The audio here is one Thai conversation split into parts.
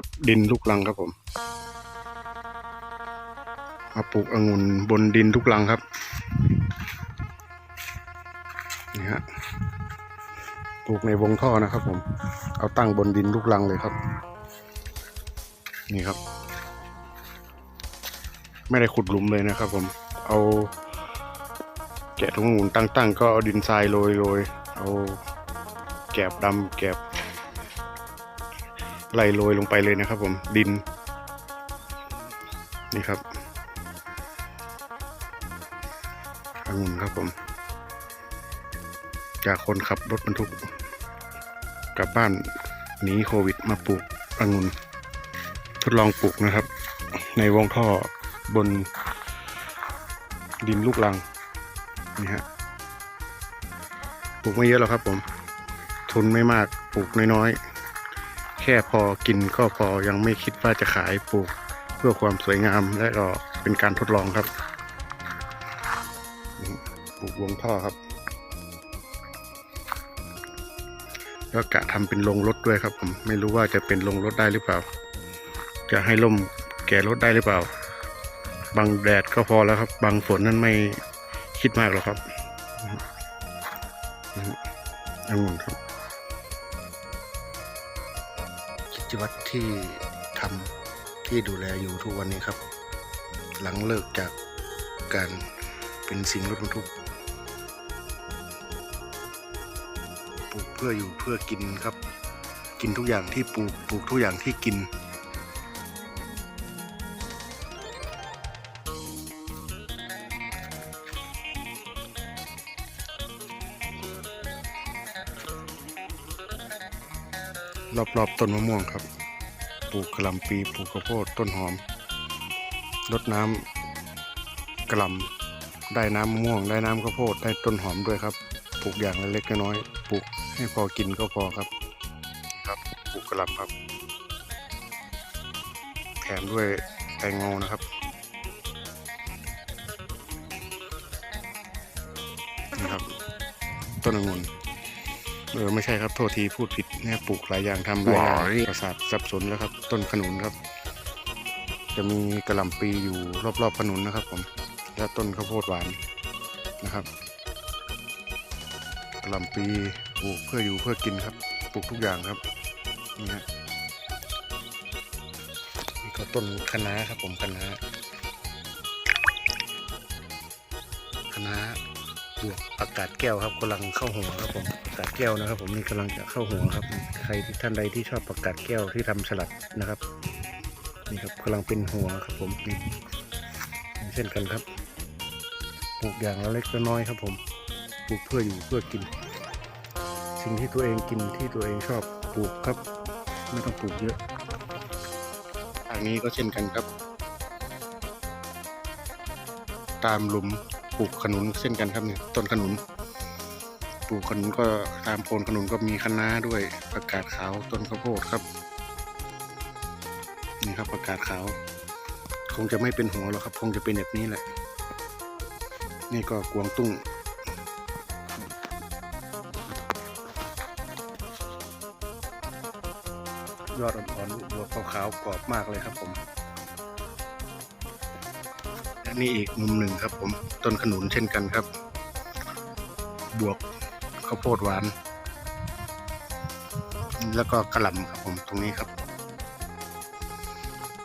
กับดินลูกลังครับผมมาปลูกองุ่นบนดินลูกลังครับนี่ฮะปลูกในวงท่อนะครับผม เอาตั้งบนดินลูกลังเลยครับ นี่ครับ ไม่ได้ขุดหลุมเลยนะครับ ผม เอาแกะถุงองุ่นตั้งๆก็เอาดินทรายโรยโรยเอาแกบดำแกบ ไหลโรยลงไปเลยนะครับ ผมดิน นี่ครับองุ่นครับผม จากคนขับรถบรรทุก กลับบ้านหนีโควิดมาปลูกองุ่นทดลองปลูกนะครับ ในวงท่อบนดินลูกลังนี่ฮะปลูกไม่เยอะหรอกครับผม ทุนไม่มากปลูกน้อยๆ แค่พอกินก็พอยังไม่คิดว่าจะขายปลูก เพื่อความสวยงามและก็เป็นการทดลองครับนี่ปลูกวงท่อครับ แล้วกะทำเป็นลงรถด้วยครับ ผมไม่รู้ว่าจะเป็นลงรถได้หรือเปล่า จะให้ล่มแก่รถได้หรือเปล่าบังแดดก็พอแล้วครับบังฝนนั้นไม่คิดมากหรอกครับอืมองุ่นครับ จวัตรที่ทำที่ดูแลอยู่ทุกวันนี้ครับ หลังเลิกจากการเป็นสิ่งรถบรรทุกปลูกเพื่ออยู่เพื่อกินครับ กินทุกอย่างที่ปลูกปลูกทุกอย่างที่กิน รอบๆต้นมะม่วงครับ ปลูกกระหลำปีปลูกข้าวโพดต้นหอมรดน้ำกระลำได้น้ำมะม่วง ได้น้ำข้าวโพดได้ต้นหอมด้วยครับ ปลูกอย่างเล็กๆน้อยๆปลูกให้พอกินก็พอครับ ครับปลูกกระหลำครับ แถมด้วยแตงโมนะครับนี่ครับต้นองุ่น เออไม่ใช่ครับโทษทีพูดผิดเนี่ยปลูกหลายอย่างทำหลายอย่างว้ายประสาทสับสนแล้วครับ ต้นขนุนครับ จะมีกระหล่ำปีอยู่รอบๆขนุนนะครับ ผม และต้นข้าวโพดหวานนะครับกระหล่ำปีปลูกเพื่ออยู่เพื่อกินครับ ปลูกทุกอย่างครับนี่ฮะนี่ก็ต้นคะน้าครับ ผมคะน้าคะน้า บวกอากาศแก้วครับกำลังเข้าหัวครับผมอากาศแก้วนะครับ ผมนี่กำลังจะเข้าหัวครับ ใครท่านใดที่ชอบอากาศแก้วที่ทำสลัดนะครับนี่ครับกำลังเป็นหัวครับ ผมนี่เช่นกันครับปลูกอย่างละเล็กละน้อยครับ ผมปลูกเพื่ออยู่เพื่อกิน สิ่งที่ตัวเองกินที่ตัวเองชอบปลูกครับ ไม่ต้องปลูกเยอะทางนี้ก็เช่นกันครับ ตามหลุม ปลูกขนุนเช่นกันครับเนี่ยต้นขนุน ปลูกขนุนก็ตามโคนขนุนก็มีคะน้าด้วยประกาศขาวต้นข้าวโพดครับ นี่ครับประกาศขาว คงจะไม่เป็นหัวหรอกครับ คงจะเป็นแบบนี้แหละ นี่ก็กวางตุ้งยอดอ่อนๆหัวขาวๆกรอบมากเลยครับผม อันนี้อีกมุมหนึ่งครับ ผมต้นขนุนเช่นกันครับ บวกข้าวโพดหวาน แล้วก็กระหล่ำครับผมตรงนี้ครับ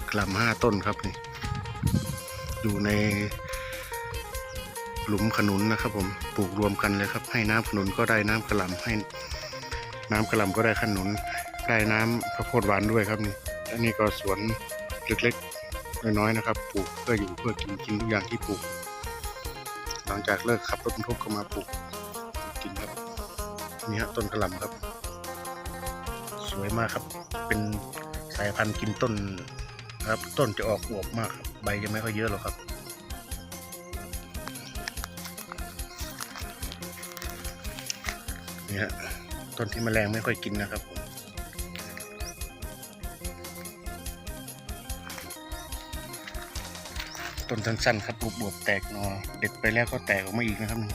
กระหล่ำห้าต้นครับนี่อยู่ในหลุมขนุนนะครับ ผมปลูกรวมกันเลยครับ ให้น้ำขนุนก็ได้น้ำกระหล่ำให้น้ำกระหล่ำก็ได้ขนุนได้น้ำข้าวโพดหวานด้วยครับนี่อันนี้ก็สวนเล็กๆ น้อยๆนะครับ ปลูกเพื่ออยู่เพื่อกินกินทุกอย่างที่ปลูก หลังจากเลิกขับรถบรรทุกก็มาปลูกกินครับนี่ฮะต้นกระหล่ำครับ สวยมากครับ เป็นสายพันธุ์กินต้นครับ ต้นจะออกอวบมากครับใบจะไม่ค่อยเยอะหรอกครับนี่ฮะต้นที่มแมลงไม่ค่อยกินนะครับผม ต้นสั้นๆครับบวบๆแตกหนอเด็ดไปแล้วก็แตกออกมาอีกนะครับนี่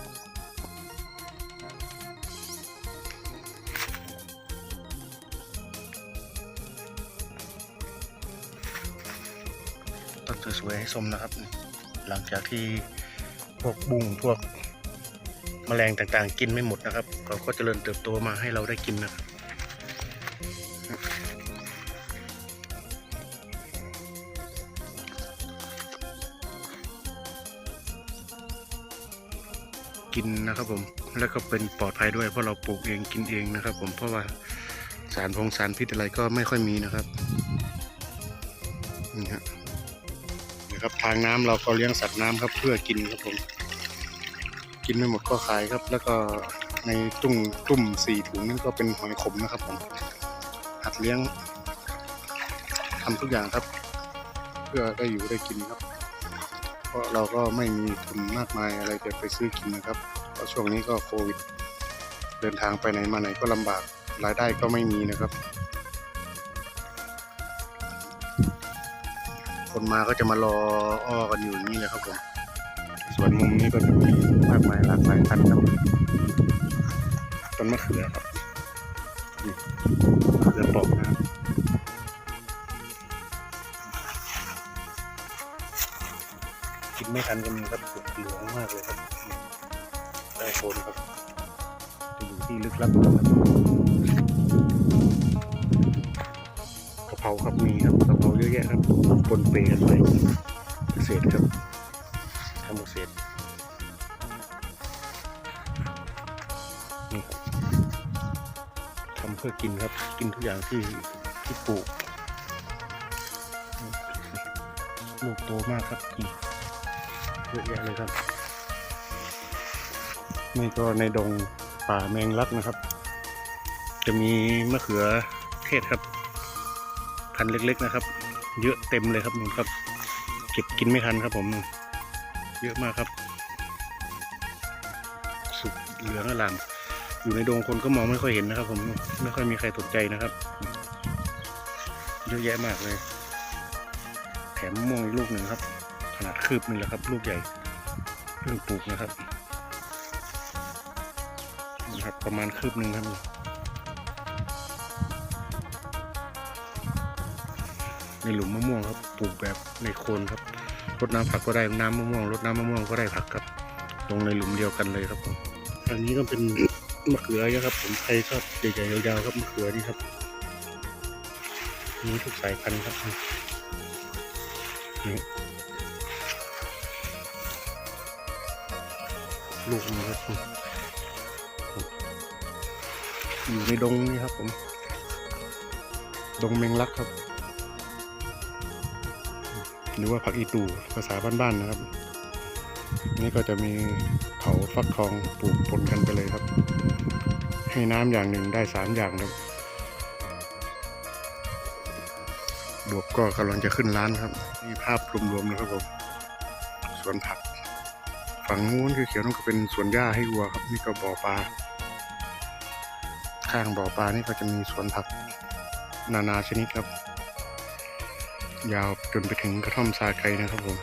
สวยๆให้ชมนะครับ หลังจากที่พวกบุ้งพวกแมลงต่างๆ กินไม่หมดนะครับเขาก็เจริญเติบโตมาให้เราได้กินนะครับ กินนะครับผมแล้วก็เป็นปลอดภัยด้วยเพราะเราปลูกเองกินเองนะครับ ผมเพราะว่าสารพงสารพิษอะไรก็ไม่ค่อยมีนะครับนี่ฮะนี่ครับทางน้ำเราก็เลี้ยงสัตว์น้ำครับเพื่อกินครับผม กินไม่หมดก็ขายครับ แล้วก็ในตุ้งตุ้มสี่ถุงนั่นก็เป็นหอยขมนะครับผมหัดเลี้ยงทำทุกอย่างครับ เพื่อได้อยู่ได้กินครับ เพราะเราก็ไม่มีทุนมากมายอะไรจะไปซื้อกินนะครับ เพราะช่วงนี้ก็โควิด เดินทางไปไหนมาไหนก็ลำบากรายได้ก็ไม่มีนะครับ คนมาก็จะมารออ้อกันอยู่อย่างนี้เลยครับผมส่วนมุมนี้ก็จะมีมากมายหลากหลายพันธุ์ครับต้นมะเขือครับมะเขือปอกนะครับ ไม่ทันก็มีครับสุกเหลืองมากเลยครับได้โคนครับจะอยู่ที่ลึกลับนะครับกะเพราครับมีครับกะเพราเยอะแยะครับปนเปกันไปเกษครับทำเกษนี่ทำเพื่อกินครับกินทุกอย่างที่ที่ปลูกลูกโตมากครับนี่ เยอะแยะเลยครับ นี่ก็ในดงป่าแมงลักนะครับ จะมีมะเขือเทศครับ พันเล็กๆนะครับ เยอะเต็มเลยครับนี่ครับ เก็บกินไม่ทันครับ ผม เยอะมากครับ สุกเหลืองอลามอยู่ในดงคนก็มองไม่ค่อยเห็นนะครับ ผมไม่ค่อยมีใครสนใจนะครับเยอะแยะมากเลย แถมม่วงอีกลูกหนึ่งครับ ขนาดคืบหนึงแหละครับ ลูกใหญ่เพิ่งปลูกนะครับนี่ครับ ประมาณคืบหนึ่งครับในหลุมมะม่วงครับปลูกแบบในโคนครับรดน้ำผักก็ได้น้ำมะม่วงรดน้ำมะม่วงก็ได้ผักครับ ตรงในหลุมเดียวกันเลยครับผมอันนี้ก็เป็นมะเขือนะครับ ผมใครชอบใหญ่ๆยาวๆครับมะเขือนี่ครับมีทุกสายพันธุ์ครับนี่ ลูกนะครับอยู่ในดงนี่ครับผม ดงเมงลักครับ หรือว่าผักอีตูภาษาบ้านๆนะครับ นี่ก็จะมีเถาฟักทองปลูกปนกันไปเลยครับ ให้น้ำอย่างหนึ่งได้สามอย่างครับบวบก็กำลังจะขึ้นร้านครับ นี่ภาพรวมๆนะครับผมสวนผัก ฝั่งนู้นคือเขียวนั่นก็เป็นสวนหญ้าให้วัวครับ นี่ก็บ่อปลา ข้างบ่อปลานี่ก็จะมีสวนผักนานาชนิดครับ ยาวจนไปถึงกระท่อมซาไกนะครับผม